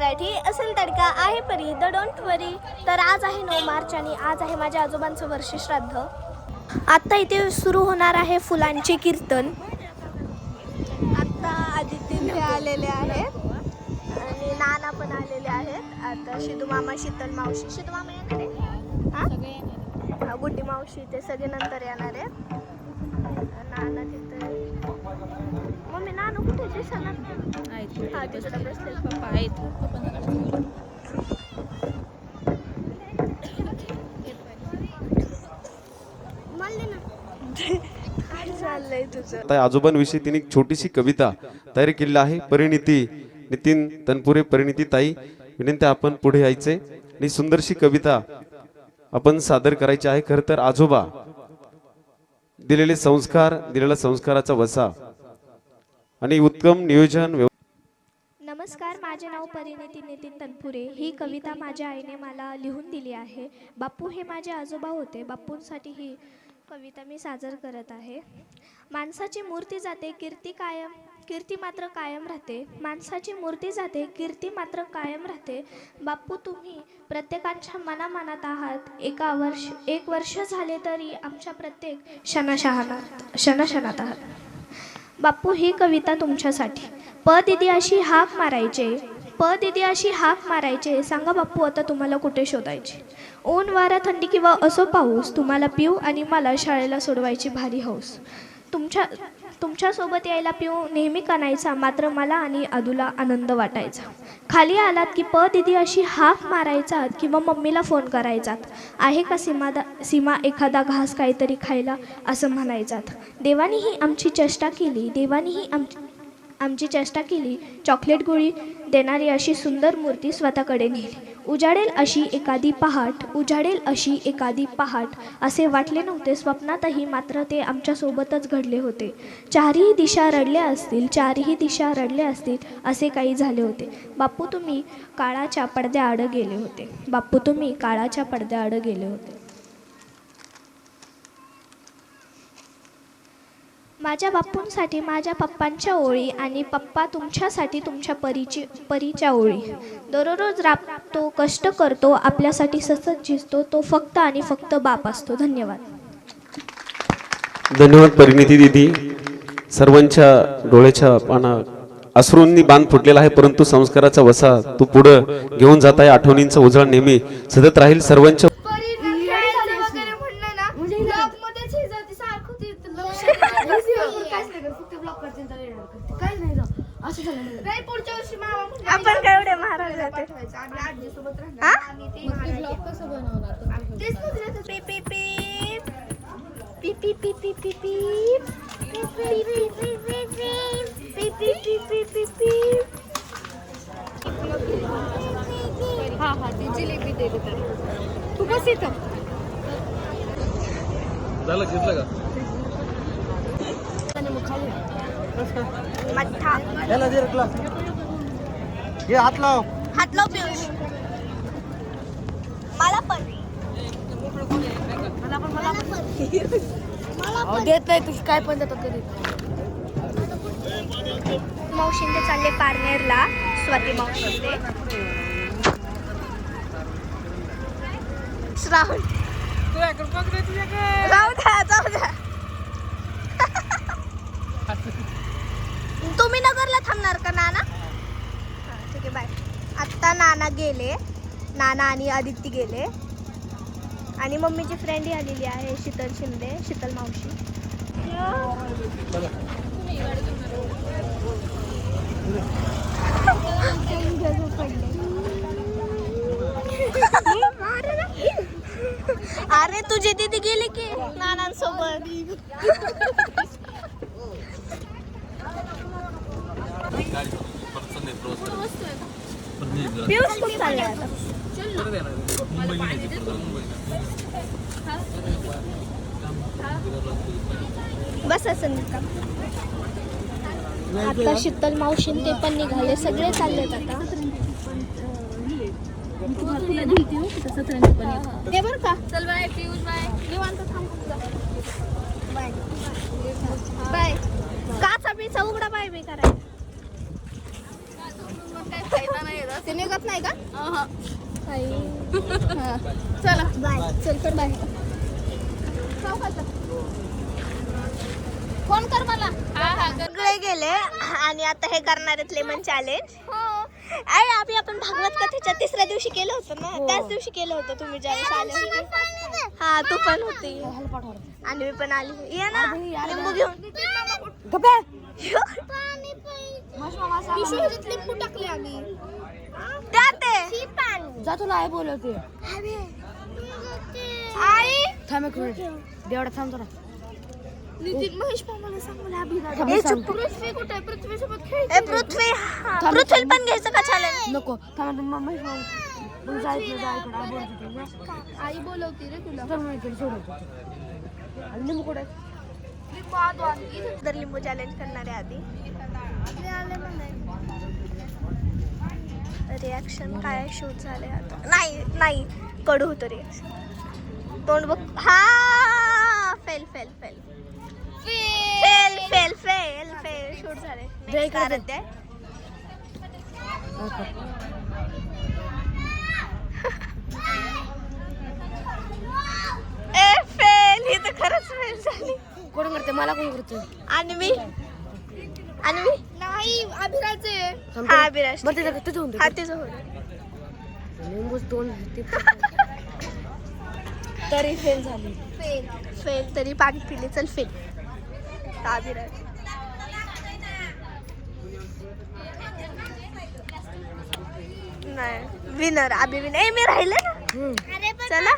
मराठी असेल तडका आहे परी. द डोंट वरी तर आज आहे नऊ मार्च आणि आज आहे माझ्या आजोबांचं वर्ष श्राद्ध. आत्ता इथे सुरू होणार आहे फुलांचे कीर्तन. आत्ता आदित्य हे आलेले आहेत आणि नाना पण आलेले आहेत. आता शिदू मामा शीतल मावशी. शिदू मामा येणार आहे? हा? गुड्डी मावशी ते सगळे नंतर येणार आहे नाना तिथे. मम्मी नाना कुठे दिसणार चाललंय तुझं आता आजोबांविषयी तिने एक छोटीशी कविता तयार केलेली आहे परिणिती नितीन तनपुरे परिणिती ताई विनंती आपण पुढे यायचे आणि सुंदरशी कविता आपण सादर करायची आहे खर तर आजोबा दिलेले संस्कार दिलेला संस्काराचा वसा आणि उत्तम नियोजन नमस्कार माझे नाव परिणिती नितीन तनपुरे. ही कविता माझ्या आईने मला लिहून दिली आहे. बापू हे माझे आजोबा होते. बापूंसाठी ही कविता मी सादर करत आहे. माणसाची मूर्ती जाते कीर्ती कायम कीर्ती मात्र कायम राहते. माणसाची मूर्ती जाते कीर्ती मात्र कायम राहते. बापू तुम्ही प्रत्येकाच्या मनामनात आहात. एका वर्ष एक वर्ष झाले तरी आमच्या प्रत्येक क्षणाशहानात क्षणाक्षणात आहात. बापू ही कविता तुमच्यासाठी. प दिदी अशी हाक मारायचे. प दिदी अशी हाक मारायचे. सांगा बापू आता तुम्हाला कुठे शोधायचे? ऊन वारा थंडी किंवा असो पाऊस तुम्हाला पिऊ आणि मला शाळेला सोडवायची भारी हौस. तुमच्या तुमच्यासोबत यायला पिऊ नेहमी कणायचा मात्र मला आणि अदूला आनंद वाटायचा. खाली आलात की प दिदी अशी हाक मारायचा किंवा मम्मीला फोन करायचात. आहे का सीमा सीमा एखादा घास काहीतरी खायला? असं म्हणायचात. देवानीही आमची चेष्टा केली. देवानीही आमची आमची चेष्टा केली. चॉकलेट गोळी देणारी अशी सुंदर मूर्ती स्वतःकडे नेली. उजाडेल अशी एखादी पहाट उजाडेल अशी एखादी पहाट असे वाटले नव्हते. स्वप्नातही मात्र ते आमच्यासोबतच घडले होते. चारही दिशा रडल्या असतील चारही दिशा रडल्या असतील असे काही झाले होते. बापू तुम्ही काळाच्या पडद्याआड गेले होते. बापू तुम्ही काळाच्या पडद्याआड गेले होते. माझ्या बाप्पूंसाठी माझ्या पप्पांच्या ओळी आणि पप्पा तुमच्यासाठी तुमच्या परीची परीच्या ओळी. दररोज राबतो कष्ट करतो आपल्यासाठी सतत झिजतो तो फक्त आणि फक्त बाप असतो. धन्यवाद. धन्यवाद परिणिती दिदी. सर्वांच्या डोळ्याच्या पाना अश्रूंनी बांध फुटलेला आहे परंतु संस्काराचा वसा तू पुढं घेऊन जात आहे. आठवणींचा उजळा नेहमी सतत राहील. सर्वांच्या वगैरे म्हणलं ना ब्लॉग मध्येच हे जाते सारखं ते लक्ष काहीच नाही करत फक्त ब्लॉग करते आणि edit करते. काहीच नाही जात. असं झालं नाही. नाही पुढच्या वर्षी आपण काय एवढे महाराज जाते? ना, पी पी पी पी पी पी पी हा हा ती जिलेबी बस इथं मठ्ठा याला दे रे ग्लास हे हात लाव. हात लाव पियुष. मला पण. देत नाही तुझी काय पण देतात कधी मावशींचे चालले पारनेरला. स्वाती मावशींचे श्रावण जाऊ द्या जाऊ द्या तुम्ही नगरला थांबणार का नाना हा, ठीक आहे बाय आत्ता नाना गेले. नाना आणि आदित्य गेले. आणि मम्मीची फ्रेंडही आलेली आहे शीतल शिंदे शीतल मावशी. अरे तुझी दीदी गेली की? नानांसोबत. पियुष खूप चालले आता बस असं का आता शीतल मावशीन ते पण निघाले सगळे चाललेत आता. ते बरं का? चल बाय पियुष बाय. निवांत बाय. बाय. काचा बिचा उघडा बाय मी करायचं ते निघत नाही का? चला. बाय. चल कर बाय. फोन कर मला. सगळे गेले आणि आता हे करणार आहेत लेमन चॅलेंज अरे आम्ही आपण भागवत कथेच्या तिसऱ्या दिवशी केलं होतं ना? त्याच दिवशी केलं होतं तुम्ही ज्यावेळेस आले होते. हा तू पण होती. आणि मी पण आली. ये ना लिंबू घेऊन त्या ते जा तुला आई बोलवते. आई. थांब एक मिनिट. देवडा थांब जरा. नितीन महेश मामाला सांग मला अभिनय थांब, ए, सांग. पृथ्वी कुठे आहे? पृथ्वी सोबत ए खेळ. पृथ्वी हा, थांब, पृथ्वी थांब. पण घ्यायचं का नको थांब तू मम्मी मग जायचं जायकडे आई बोलवते रे तुला. तर मी इकडे सोडवतो आणि लिंबू कुठे आहे? लिंबू आदू तर लिंबू चॅलेंज करणार आहे आधी रिॲक्शन काय शूट झाले आता? नाही नाही. कडू होतं रिॲक्शन तोंड बघ. हा! Fail fail fail. Fail fail fail fail. Shoot झाले. जय Next करा. आराध्य. आहे. ए फेल. ही तर खरंच फेल झाली. कोण करते मला कोण करते आणि मी? आणि मी? नाही अभिराचे हा. अभिराज बरं होऊन दे. हा तिचं होतं लिंबूच दोन ते तरी फेल झाली. फेल तरी पाणी पिले. चल फेल अभिराज. नाही विनर अभि विनर ए मी राहिले ना. हम्म. चला.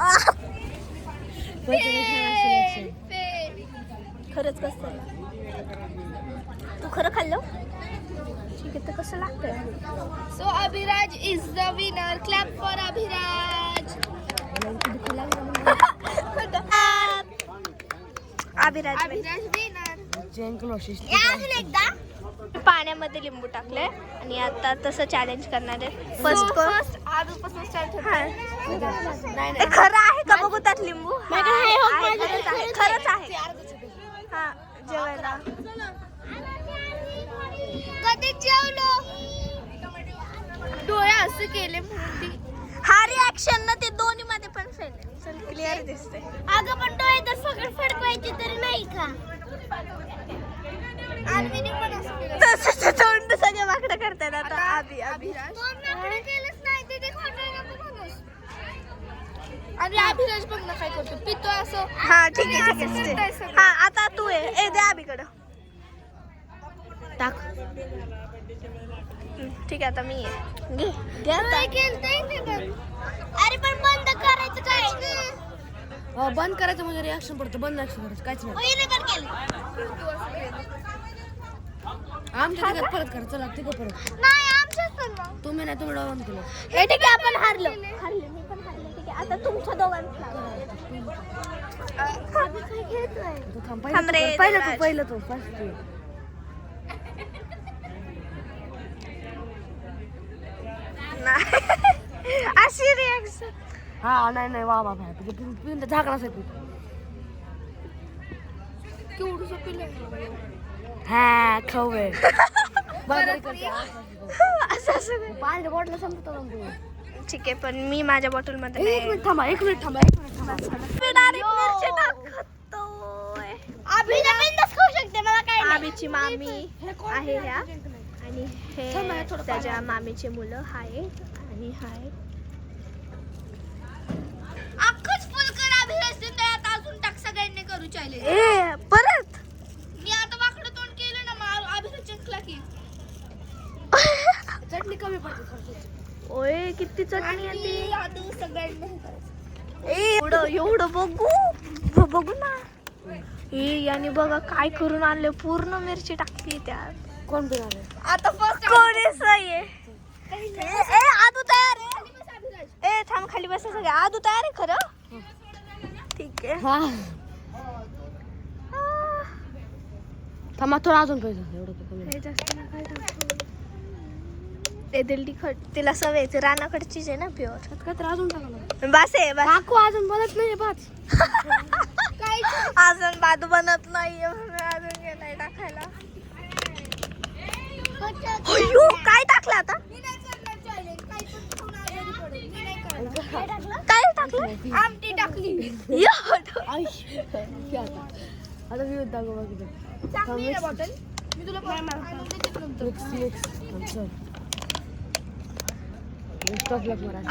आह, छान. खरंच कसं खरं खाल्लं? ठीक आहे तर कसं लागतं so Abhiraj is the winner clap for Abhiraj. Abhiraj. Abhiraj winner एकदा. पाण्यामध्ये लिंबू टाकले आणि आता तसं चॅलेंज करणार आहे. फर्स्ट हा. ए, खरं आहे का? बघू त्यात लिंबू. हा, आहे, खरंच आहे. खरंच आहे. हा जेवायला. कधी जेवलो? डोळे असे केले म्हणून ती हा रिॲक्शन ना ते दोन्ही मध्ये पण फेल क्लिअर दिसते अगं पण डोळे तर सगळे फडकवायचे तरी नाही का? आर्मीने पण तसं तोंड सगळे वाकडं करतात आता. तोंडाकडे केलंच नाही ते. आणि अभिराज बघ ना काय करतो. पितो असं. हा ठीक आहे ठीक आहे. हा आता तू आहे ए दे आबीकडं टाक. ठीक आहे आता मी अरे पण बंद करायचं काय? बंद करायचं म्हणजे रिॲक्शन पडतं. बंद ऍक्शन करायचं काहीच नाही. आमच्या तिघात परत करा. चला तिघं परत. तुम्ही नाही तुम्ही डाऊन केलं. हे ठीक आहे आपण हारलो. हारले मी पण हारले. ठीक आहे आता तुमच्या दोघांचा पहिलं. तू पहिलं तू फर्स्ट तू नाही अशी रिॲक्शन हा नाही नाही वा वा वा. पिऊन झाकणा तू केवढंसं पिलंय हा खाऊ आहे असं असं पाणी बॉटल संपतो ना तू ठीक आहे पण मी माझ्या बॉटलमध्ये एक. मिनिट थांबा एक मिनिट थांबा एक मिनिट थांबा. मी direct मिरची टाकतोय. अभिला बिंदास खाऊ शकते मला काय नाही. आमीची मामी आहे ह्या आणि हे त्याच्या मामीचे मुलं हाय. आणि हाय. अख्खंच फुल कर अभिराज ते आता अजून टाक सगळ्यांनी करू चॅलेंज ए परत? मी आता वाकडं तोंड केलं ना मग अभिराज जिंकला की. चटणी कमी पडते ओय किती चटणी आहे ती? आणि आदू सगळ्यांनी. ए एवढं एवढं बघू. बघू ना. ए याने बघा काय करून आणले. पूर्ण मिरची टाकली त्यात. कोण आहे आता फर्स्ट कोणीच नाहीये ए ए, आदू तयार आहे ए थांब खाली बसा सगळे. आदू तयार आहे खरं? ठीक आहे. हा. थांबा थोडं अजून पाहिजे एवढं कमी हे जास्त नका टाकू. ए दिल तिखट तिला सवय आहे, ती रानाकडचीच आहे ना प्युअर. काय तर अजून टाका बस आहे बस. काकू अजून बनत नाही बाच अजून बादू बनत नाहीये म्हणून अजून गेलाय टाकायला. अय्यो, काय टाकलं आता मी नाही करणार challenge. काही पण खाऊन आजारी पडेल. मी नाही करणार. काय टाकलं? आमटी टाकली. आता. मी गो बघितलं बॉटल मी तुला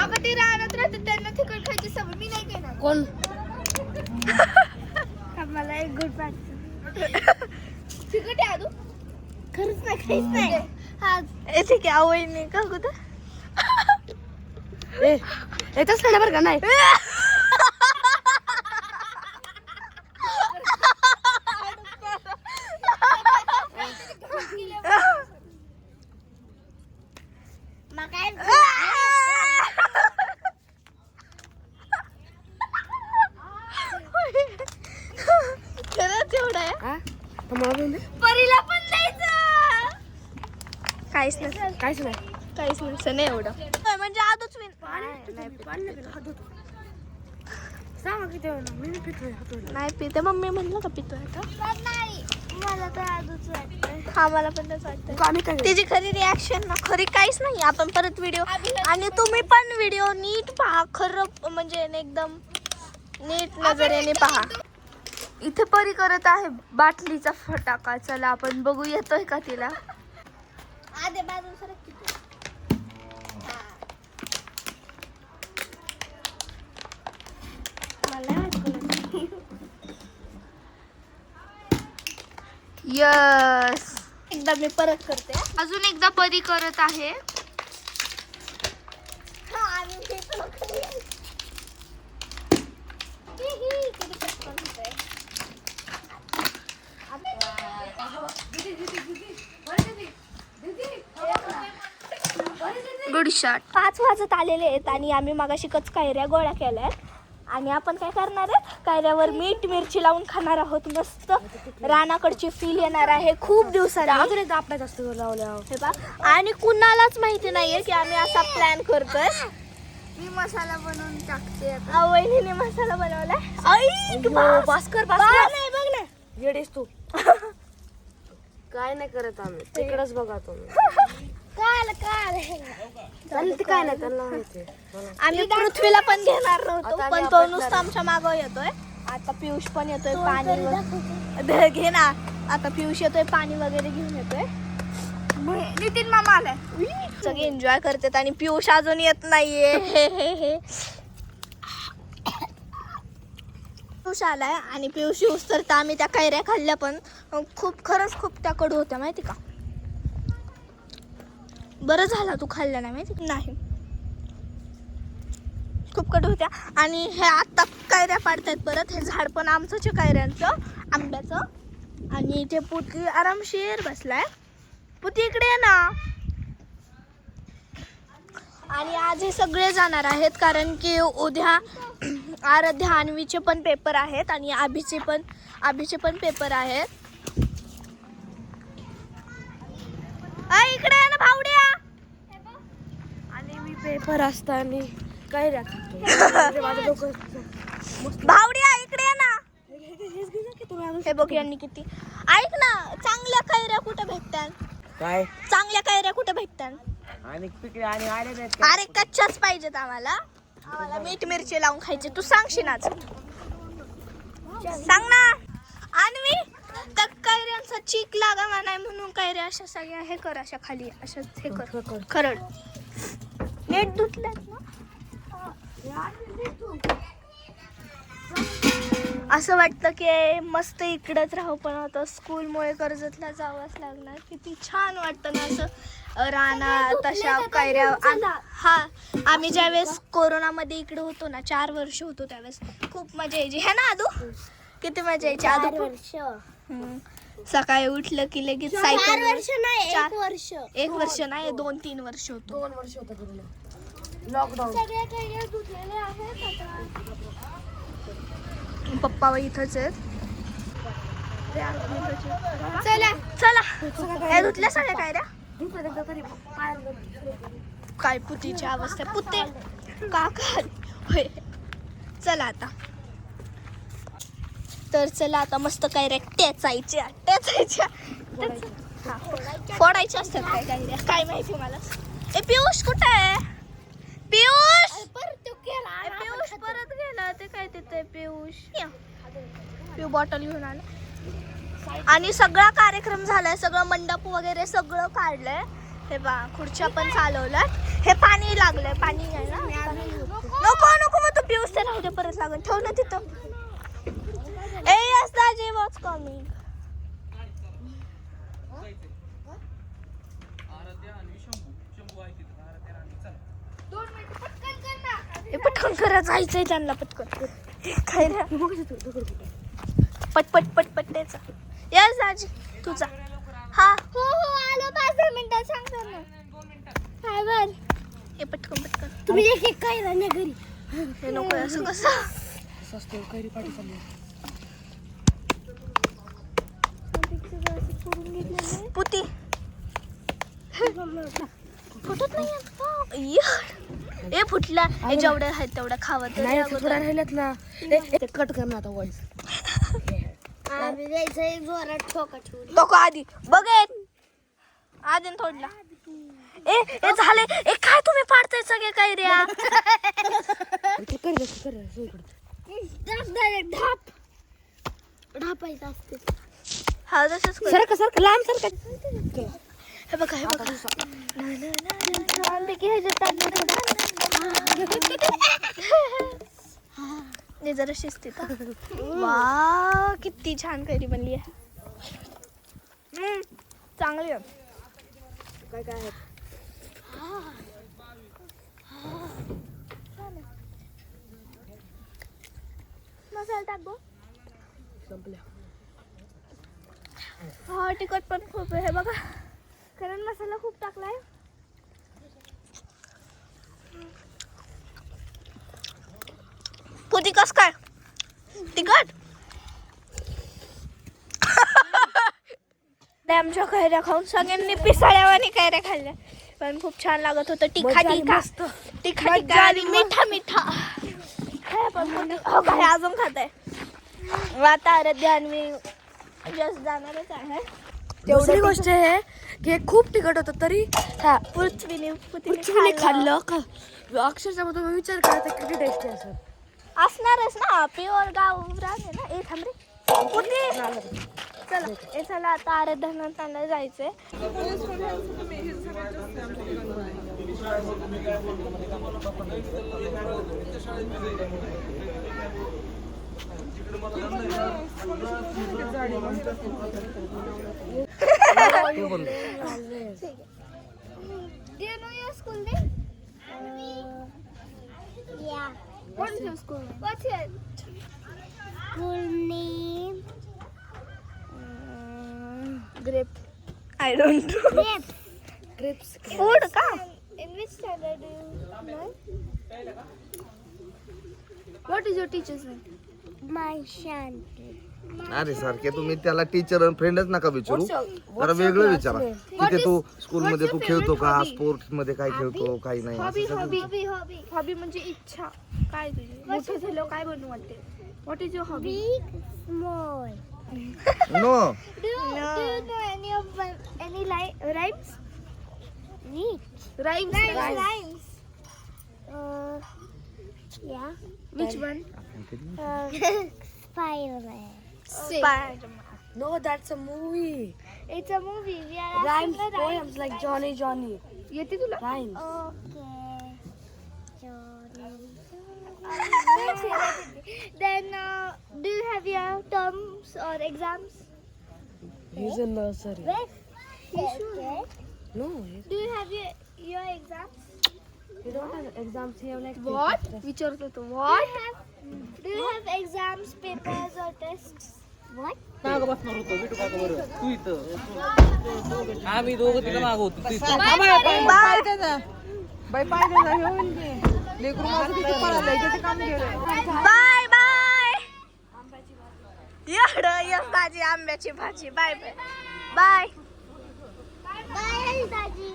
अगं ते रानात राहतात त्यांना खायची सवय. मी नाही घेणार. कोण? मला एक गुड आहे खरंच नाही काहीच नाही. हा ठीक आहे आवडीने का कुठं ए येतच नाही बरं का नाही. परीला पण द्यायचं. काहीच नसतं काहीच नाही. काहीच नाही एवढं. नाही पितोय हातोडी. नाही पिते मम्मी म्हणलं का पितोय मला तर आजच हा मला पण तेच वाटतं खरी रिॲक्शन ना खरी काहीच नाही. आपण परत व्हिडिओ आणि तुम्ही पण व्हिडिओ नीट पहा. खरं म्हणजे ना एकदम नीट नजरेने पहा. इथे परी करत आहे बाटलीचा फटाका. चला आपण बघू येतोय का तिला? आधे बाजून यस एकदा मी परत करते अजून एकदा परी करत आहे. गुड शॉट पाच वाजत आलेले आहेत आणि आम्ही मागाशी कच कायऱ्या गोळ्या केल्या आणि आपण काय करणार आहे? कायऱ्यावर मीठ मिरची लावून खाणार आहोत. मस्त रानाकडची फील येणार आहे. खूप दिवसांनी. आपल्या जास्त लावल्या हे. आणि कुणालाच माहिती नाहीये की आम्ही असा प्लॅन करतोय. मी मसाला बनवून टाकते वहिनीने मसाला बनवलाय. भास्कर बास. भास्कर नाही, बघ ना. येडेस तू. काय नाही करत आम्ही. तिकडच बघा तुम्ही. काय नाही त्यांना माहिती मला. आम्ही पृथ्वीला पण घेणार नव्हतो पण तो नुसता आमच्या मागं येतोय. आता पियुष पण येतोय पाणी वगैरे घे ना. आता पियुष येतोय पाणी वगैरे घेऊन येतोय. नितीन मामा आलाय. सगळे एन्जॉय करतात आणि पियुष अजून येत नाहीये. हे हे हे पियुष आलाय आणि पियुष तर आम्ही त्या कैऱ्या खाल्ल्या पण खूप खरंच खूप त्या कडू होत्या माहिती का? बरं झाला तू खाल्ला नाही माहिती? नाही. खूप कट होत्या. आणि हे आत्ता कायऱ्या पाडतायत परत. हे झाड पण आमचंच आहे कायऱ्यांचं आंब्याचं. आणि इथे पुती आरामशीर बसलाय. पुती इकडे ना. आणि आज हे सगळे जाणार आहेत कारण की उद्या आराध्या अन्वीचे पण पेपर आहेत आणि आभीचे पण आभीचे पण पेपर आहेत. इकडे आहे ना भावड्या. आणि मी पेपर असताना काय राखतो भावड्या. इकडे ना. हे बघ यांनी किती. ऐक ना चांगल्या कैऱ्या कुठे भेटतात? काय? चांगल्या कैऱ्या कुठे भेटतात? आणि पिकले आणि आले नाहीत अरे कच्च्याच पाहिजेत आम्हाला. आम्हाला मीठ मिरची लावून खायचे. तू सांगशील आज. सांग ना. अन्वी त्या कैऱ्यांचा चीक लागावा नाही म्हणून कैऱ्या अशा सगळ्या हे कर अशा खाली अशा हे कर खरड. नीट धुतल्यात ना? असं वाटतं की मस्त इकडंच राहू पण आता स्कूलमुळे कर्जतला जावंच लागणार. किती छान वाटतं ना असं रानात तशा कैऱ्या हा आम्ही ज्यावेळेस कोरोनामध्ये इकडे होतो ना चार वर्ष होतो त्यावेळेस. खूप मजा यायची. है ना आदू? किती मजा यायची. आदू हम्म. सकाळी उठलं की लगेच सायकल नाही चार- एक वर्ष. एक वर्ष नाही दोन तीन वर्ष होतो. दोन वर्ष होतं लॉकडाऊन कैऱ्या आहेत पप्पा व इथंच आहेत. चला चला. धुतल्या सगळ्या काय रे? धुतलं एकदा तरी पायाला काय पुतीची अवस्था? पुते. काका. होय. चला आता. तर चला आता मस्त काय रे टेचायच्या टेचायच्या. टेच- हा फोडायचे असतात काय काय काय माहिती मला. ए पियुष कुठे आहे? पियुष! पियुष परत गेला ते काय तिथे पियुष? पिऊ बॉटल घेऊन आला. आणि सगळा कार्यक्रम झालाय सगळं मंडप वगैरे सगळं काढलंय. हे बा खुर्च्या पण चालवल्यात. हे पाणी लागलंय पाणी नको नको मग तू पिऊस ते राहू दे परत लागून ठेव ना तिथं. वॉच कमिंग दोन मिनिट पटकन कर ना. हे जायचंय त्यांना पटकन. काय रे? पटपट पटपट त्याचा यस दाजी तुझा हा. हो हो आलो. पाच दहा मिनिटात सांगतो ना काय बर हे पटकन पटकन. तुम्ही एक एक काय राहण्या घरी. हे नको असं कसं? पुती. फुटत नाही ए फुटला. हे जेवढ्या आहेत तेवढ्या खावं तरी नाही राहिल्यात ना. कट कर ना आता वॉइस आधी. बघेन आधी थोडला ए ए झाले. ए काय तुम्ही पाडताय सगळे काय रे ढाप ढापायचं असते हा तसंच कर. सरका सरका लांब सरका हे बघा हे बघा ना, ना, ना, ना, ना. आंबे ह्याच्यात हे जरा शिस्तीत हा. वा किती छान कैरी बनली आहे हम्म, चांगली आहे काय काय आहे मसाला टाक गो संपल्या हा तिखट पण खूप आहे हे बघा. कारण मसाला खूप टाकलाय. पुती कस काय? तिखट? आमच्या कैऱ्या खाऊन सगळ्यांनी पिसाळ्यावानी कैऱ्या खाल्ल्या. पण खूप छान लागत होतं. तिखा तिखा. तिखा तिखा आणि मिठा मिठा. पण हो अजून खात आहे आता आराध्य आणि मी जस्ट जाणारच आहे. दुसरी गोष्ट आहे की हे खूप तिखट होतं तरी हा. पृथ्वीने पृथ्वीने खाल्लं. का? अक्षरशः मग तुम्ही विचार करा ते किती टेस्टी असेल असणारच ना. प्युअर गाव आहे ना. ए थांब रे. कुठे चला ए चला आता आराधनाला जायचंय. What's your school name? What's your school name? Um, grip. I don't know. Grip. Grips. Food ka? In which standard do you learn? What is your teacher's name? My Shanti. अरे सारखे तुम्ही त्याला टीचर आणि फ्रेंडच नका विचारू. जरा वेगळं विचारा. तिथे तू स्कूल मध्ये तू खेळतो का? स्पोर्ट्समध्ये काय खेळतो? काही नाही. हॉबी असं हॉबी म्हणजे इच्छा. काय तुझी? मोठं झालं काय बनू वाटते? What is your hobby small. No Do, do you know any of my, any li- rhymes? Which? Rhymes Rhymes. Rhymes. Uh, yeah. Which one Uh, Spider-Man. No that's a movie It's a movie. We are asking rhymes the rhymes. Poems like Johnny Johnny येते तुला rhymes Okay. then, uh, do you have your terms or exams? He's in nursery. You sure? No, Do you have your, your exams? He don't have exams. He have like what विचारतो तू Do what you have, do you have exams, papers, or tests? What? आम्ही दोघं तिथं माग होतो ती- bye bye एवढं yes भाजी आंब्याची भाजी bye bye bye Bye, Daji.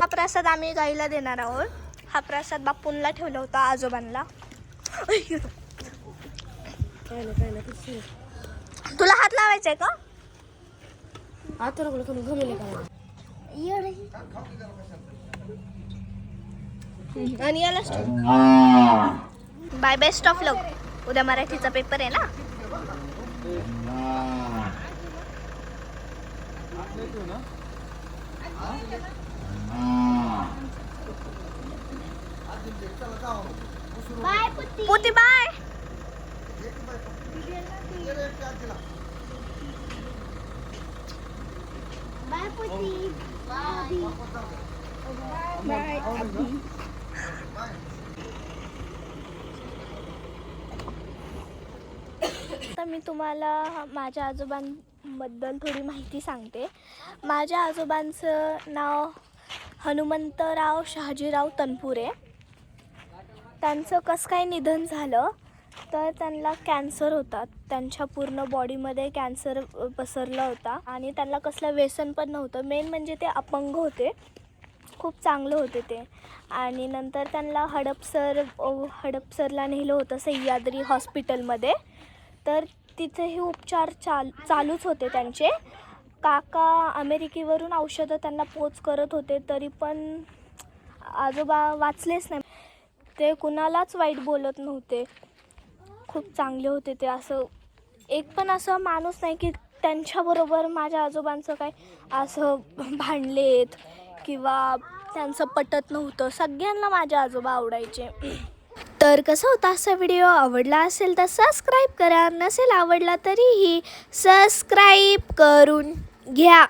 हा प्रसाद आम्ही गाईला देणार आहोत. हा प्रसाद बापूंना ठेवला होता आजोबांना. तुला तुला लावायचा आहे का? आता नको तुम्ही घमेले आणि याला बाय बेस्ट ऑफ लक उद्या मराठीचा पेपर आहे ना? पुती. बाय. तर मी तुम्हाला माझ्या आजोबांबद्दल थोडी माहिती सांगते. माझ्या आजोबांचं नाव हनुमंतराव शहाजीराव तनपुरे. त्यांचं कसं काय निधन झालं तर त्यांना कॅन्सर होता. त्यांच्या पूर्ण बॉडीमध्ये कॅन्सर पसरला होता आणि त्यांना कसलं व्यसन पण नव्हतं. मेन म्हणजे ते अपंग होते. खूप चांगलं होते ते. आणि नंतर त्यांना हडपसर हडपसरला नेलं होतं सह्याद्री हॉस्पिटलमध्ये तर तिथेही उपचार चाल चालूच होते त्यांचे. काका अमेरिकेवरून औषधं त्यांना पोच करत होते तरी पण आजोबा वाचलेच नाही. ते कुणालाच वाईट बोलत नव्हते. खूप चांगले होते ते असं. एक पण असं माणूस नाही की त्यांच्याबरोबर माझ्या आजोबांचं काय असं भांडलेत किंवा त्यांचं पटत नव्हतं. सगळ्यांना माझे आजोबा आवडायचे. तर कसं होता असा व्हिडिओ? आवडला असेल तर सबस्क्राईब करा. नसेल आवडला तरीही सबस्क्राईब करून Yeah.